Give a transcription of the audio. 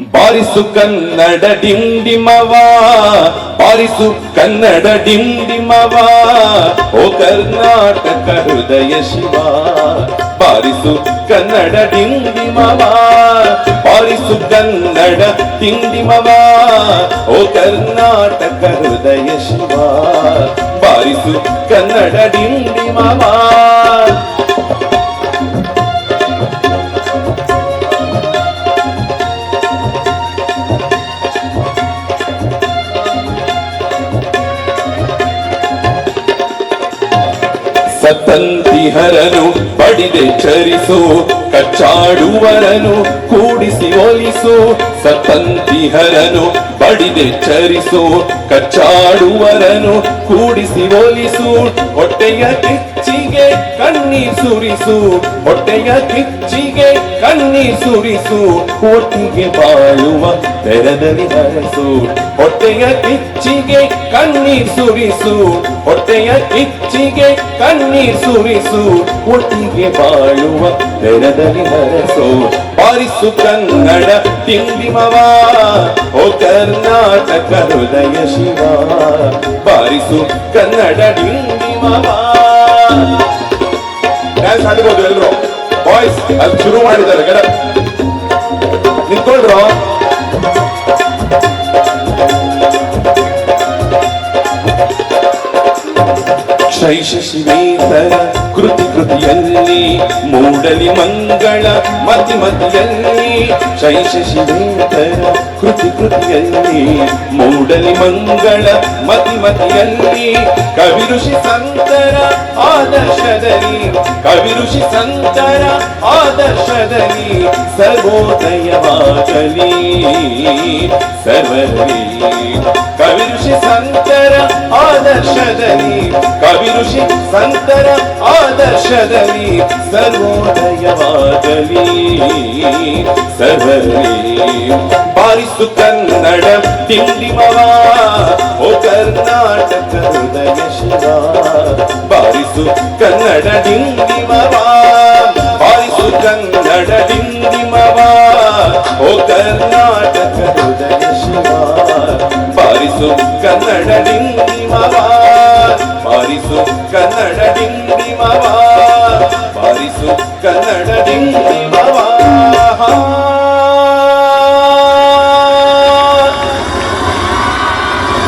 ಬಾರಿಸು ಕನ್ನಡ ಡಿಂಡಿಮವ ಬಾರಿಸು ಕನ್ನಡ ಡಿಂಡಿಮವ ಓ ಕರ್ನಾಟಕ ಹೃದಯ ಶಿವ ಬಾರಿಸು ಕನ್ನಡ ಡಿಂಡಿಮವ ಬಾರಿಸು ಕನ್ನಡ ಡಿಂಡಿಮವ ಓ ಕರ್ನಾಟಕ ಹೃದಯ ಶಿವ ಬಾರಿಸು ಕನ್ನಡ ಡಿಂಡಿಮವ ಸತಂತಿಹರನು ಬಡಿದೆ ಚರಿಸು ಕಚ್ಚಾಡುವರನು ಕೂಡಿಸಿ ಒಲಿಸು. ಸತಂತಿಹರನು ಬಡಿದೆ ಚರಿಸು ಕಚ್ಚಾಡುವರನು ಕೂಡಿಸಿ ಒಲಿಸು. ಹೊಟ್ಟೆಯ ಕಿಚ್ಚಿಗೆ ಕಣ್ಣಿ ಸುರಿಸು, ಹೊಟ್ಟೆಯ ಕಿಚ್ಚಿಗೆ ಕಣ್ಣಿ ಸುರಿಸು ಒಟ್ಟಿಗೆ ಬಾಳುವ ತೆರದಲ್ಲಿ ಹರಸು ಹೊಟ್ಟೆಯ ಕಿಚ್ಚಿಗೆ ಕಣ್ಣಿ ಸುರಿಸು, ಹೊಟ್ಟೆಯ ಕಿಚ್ಚಿಗೆ ಕಣ್ಣಿ ಸುರಿಸು ಒಟ್ಟಿಗೆ ಬಾಳುವ ತೆರದಲ್ಲಿ ಹರಸು ಬಾರಿಸು ಕನ್ನಡ ತಿಂಡಿಮವ ಓ ಕರ್ನಾಟಕ ಹೃದಯ ಶಿವ. ಬಾರಿಸು ಕನ್ನಡ ಡಿಂಡಿಮವ ಡ್ಯಾನ್ಸ್ ಆಡ್ಬೋದು ಎಲ್ರು? ಬಾಯ್ಸ್ ಅಲ್ಲಿ ಶುರು ಮಾಡಿದ್ದಾರೆ ಗಡ ನಿಂತ್ಕೊಳ್ರು ಶೈಶ ಶಿವೇತರ ಕೃತಿ ಕೃತಿಯಲ್ಲಿ, ಮೂಡಲಿ ಮಂಗಳ ಮತಿ ಮತಿಯಲ್ಲಿ ಶೈಶ ಕೃತಿಯಲ್ಲಿ ಮೂಡಲಿ ಮಂಗಳ ಮತಿ ಮತಿಯಲ್ಲಿ, ಕವಿ ಋಷಿ ಸಂತರ ಆದರ್ಶದಲ್ಲಿ, ಕವಿ ಋಷಿ ಸಂತರ ಆದರ್ಶದಲ್ಲಿ ಸರ್ವೋದಯವಾಗಲಿ. ಸರ್ವರಲ್ಲಿ ಕವಿ ಋಷಿ ಸಂತರ ಆದರ್ಶದಲ್ಲಿ, ಕವಿ ಋಷಿ ಸಂತರ ಆದರ್ಶದಲ್ಲಿ ಸರ್ವೋದಯವಾಗಲಿ. ಸರ್ವರಲ್ಲಿ ಬಾರಿಸು ಕನ್ನಡ ತಿಂಡಿಮವ ಓ ಕರ್ನಾಟಕ ಹೃದಯ ಶಿವ. ಬಾರಿಸು ಕನ್ನಡ ಡಿಂಡಿಮವ ಬಾರಿಸು ಕನ್ನಡ ಡಿಂಡಿಮವ ಓ ಕರ್ನಾಟಕ ಹೃದಯ ಶಿವ. ಬಾರಿಸು ಕನ್ನಡ ಡಿಂಡಿಮವ ಬಾರಿಸು ಕನ್ನಡ ಡಿಂಡಿಮವ